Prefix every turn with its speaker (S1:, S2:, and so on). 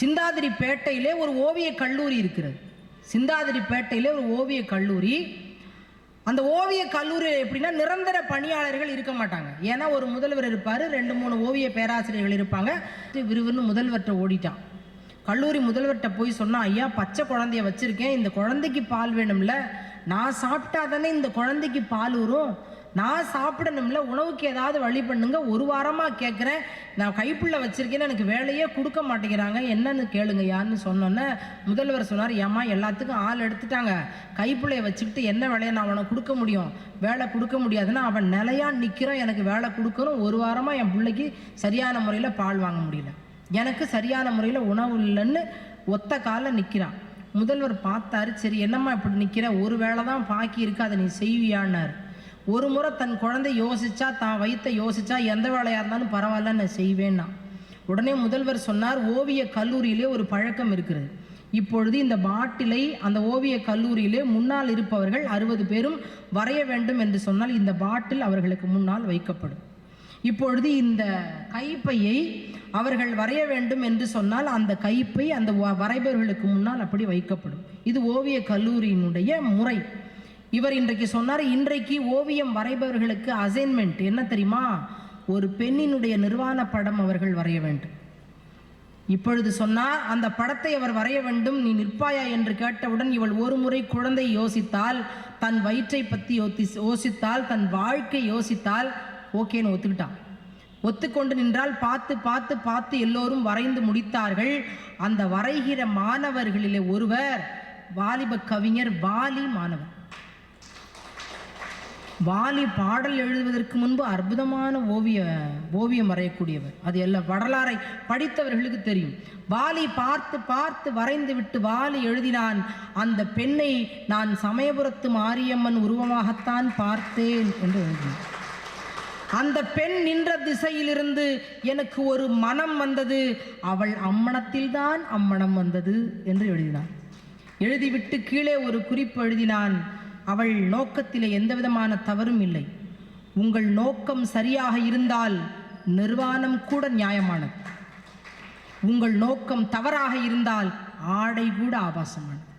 S1: சிந்தாதிரி பேட்டையிலே ஒரு ஓவிய கல்லூரி இருக்கிறது. சிந்தாதிரி பேட்டையிலே ஒரு ஓவிய கல்லூரி. அந்த ஓவிய கல்லூரியில் எப்படின்னா நிரந்தர பணியாளர்கள் இருக்க மாட்டாங்க. ஏன்னா ஒரு முதல்வர் இருப்பார் ரெண்டு மூணு ஓவிய பேராசிரியர்கள் இருப்பாங்க. விறுவிறுன்னு முதல்வர்கிட்ட ஓடிட்டான். கல்லூரி முதல்வர்கிட்ட போய் சொன்னால் ஐயா பச்சை குழந்தைய வச்சுருக்கேன். இந்த குழந்தைக்கு பால் வேணும்ல. நான் சாப்பிட்டா தானே இந்த குழந்தைக்கு பால் வரும் நான் சாப்பிடணும்ல உணவுக்கு ஏதாவது வழி பண்ணுங்க ஒரு வாரமாக கேட்குறேன் நான் கைப்புள்ள வச்சிருக்கேன்னு எனக்கு வேலையே கொடுக்க மாட்டேங்கிறாங்க. என்னன்னு கேளுங்க யாருன்னு சொன்னோன்னே முதல்வர் சொன்னார் ஏம்மா எல்லாத்துக்கும் ஆள் எடுத்துட்டாங்க. கைப்புள்ளைய வச்சுக்கிட்டு என்ன வேலையை நான் அவனை கொடுக்க முடியும்? வேலை கொடுக்க முடியாதுன்னா அவன் நிலையாக நிற்கிறான் எனக்கு வேலை கொடுக்கணும். ஒரு வாரமாக என் பிள்ளைக்கு சரியான முறையில் பால் வாங்க முடியல. எனக்கு சரியான முறையில் உணவு இல்லைன்னு ஒத்த காலில் நிற்கிறான் முதல்வர் பார்த்தாரு சரி என்னம்மா இப்படி நிற்கிற ஒரு வேலை தான் பாக்கி இருக்கு அதை நீ செய்வியான்னாரு. ஒரு முறை தன் குழந்தை யோசிச்சா தான் வைத்த யோசிச்சா எந்த வேலையாக இருந்தாலும் பரவாயில்ல நான் செய்வேன்னா. உடனே முதல்வர் சொன்னார் ஓவிய கல்லூரியிலே ஒரு பழக்கம் இருக்கிறது. இப்பொழுது இந்த பாட்டிலை அந்த ஓவிய கல்லூரியிலே முன்னால் இருப்பவர்கள் அறுபது பேரும் வரைய வேண்டும் என்று சொன்னால் இந்த பாட்டில் அவர்களுக்கு முன்னால் வைக்கப்படும். இப்பொழுது இந்த கைப்பையை அவர்கள் வரைய வேண்டும் என்று சொன்னால் அந்த கைப்பை அந்த வ- வரைபவர்களுக்கு முன்னால் அப்படி வைக்கப்படும். இது ஓவிய கல்லூரியினுடைய முறை. இவர் இன்றைக்கு சொன்னார் இன்றைக்கு ஓவியம் வரைபவர்களுக்கு அசைன்மெண்ட் என்ன தெரியுமா? ஒரு பெண்ணினுடைய நிர்வாண படம் அவர்கள் வரைய வேண்டும். இப்பொழுது சொன்னார் அந்த படத்தை அவர் வரைய வேண்டும் நீ நிற்பாயா என்று கேட்டவுடன் இவள் ஒரு முறை குழந்தை யோசித்தால் தன் வயிற்றை பற்றி யோசி யோசித்தால் தன் வாழ்க்கை யோசித்தால் ஓகேன்னு ஒத்துக்கிட்டான். ஒத்துக்கொண்டு நின்றால் பார்த்து பார்த்து பார்த்து எல்லோரும் வரைந்து முடித்தார்கள். அந்த வரைகிற மாணவர்களிலே ஒருவர் வாலிப கவிஞர் வாலி மாணவர். வாலி பாடல் எழுதுவதற்கு முன்பு அற்புதமான ஓவிய ஓவியம் வரையக்கூடியவர். அது எல்லாம் வரலாறை படித்தவர்களுக்கு தெரியும். வாலி பார்த்து பார்த்து வரைந்து விட்டு வாலி எழுதினான். அந்த பெண்ணை நான் சமயபுரத்து மாரியம்மன் உருவமாகத்தான் பார்த்தேன் என்று எழுதினான். அந்த பெண் நின்ற திசையிலிருந்து எனக்கு ஒரு மனம் வந்தது. அவள் அம்மணத்தில்தான் அம்மணம் வந்தது என்று எழுதினான். எழுதிவிட்டு கீழே ஒரு குறிப்பு எழுதினான். அவள் நோக்கத்திலே எந்தவிதமான தவறும் இல்லை. உங்கள் நோக்கம் சரியாக இருந்தால் நிர்வாணம் கூட நியாயமானது. உங்கள் நோக்கம் தவறாக இருந்தால் ஆடை கூட ஆபாசமானது.